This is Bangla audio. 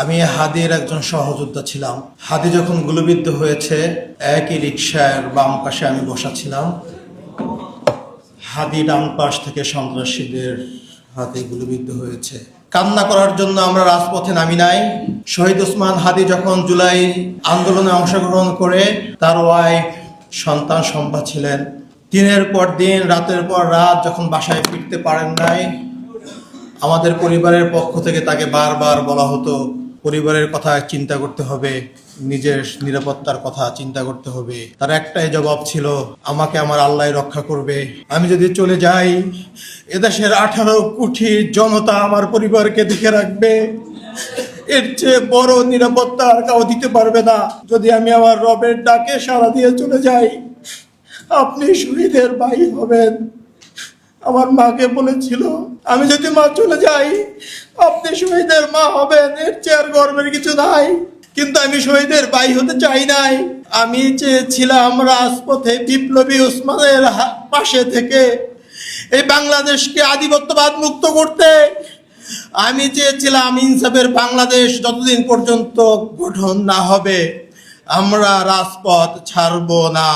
আমি হাদির একজন সহযোদ্ধা ছিলাম। হাদি যখন গুলিবিদ্ধ হয়েছে, একই রিক্সার বাম পাশে আমি বসা ছিলাম। হাদি ডান পাশ থেকে সন্ত্রাসীদের হাতে গুলিবিদ্ধ হয়েছে। কান্না করার জন্য আমরা রাজপথে নামি নাই। শহীদ ওসমান হাদি যখন জুলাই আন্দোলনে অংশগ্রহণ করে, তার ওয়াইফ সন্তান সম্পা ছিলেন। দিনের পর দিন, রাতের পর রাত যখন বাসায় ফিরতে পারেন নাই, আমাদের পরিবারের পক্ষ থেকে তাকে বারবার বলা হতো পরিবারের কথা চিন্তা করতে হবে, নিজের নিরাপত্তার কথা চিন্তা করতে হবে। তার একটাই জবাব ছিল, আমাকে আমার আল্লাহ রক্ষা করবে। আমি যদি চলে যাই, এদেশের আঠারো কোটি জনতা আমার পরিবারকে দেখে রাখবে। এর চেয়ে বড় নিরাপত্তা আর কাউ দিতে পারবে না। যদি আমি আমার রবের ডাকে সাড়া দিয়ে চলে যাই, আপনি শহীদের ভাই হবেন। আমার মাকে বলেছিল আমি যদি মা চলে যাই, আপনি শহীদের মা হবেন, এর চেয়ার গর্বের কিছু নাই। কিন্তু আমি শহীদের বাই হতে চাই নাই। আমি চেয়েছিলাম রাজপথে বিপ্লবী ওসমানের পাশে থেকে এই বাংলাদেশকে আধিপত্যবাদ মুক্ত করতে। আমি চেয়েছিলাম ইনসাফের বাংলাদেশ যতদিন পর্যন্ত গঠন না হবে। আমরা রাজপথ ছাড়বো না।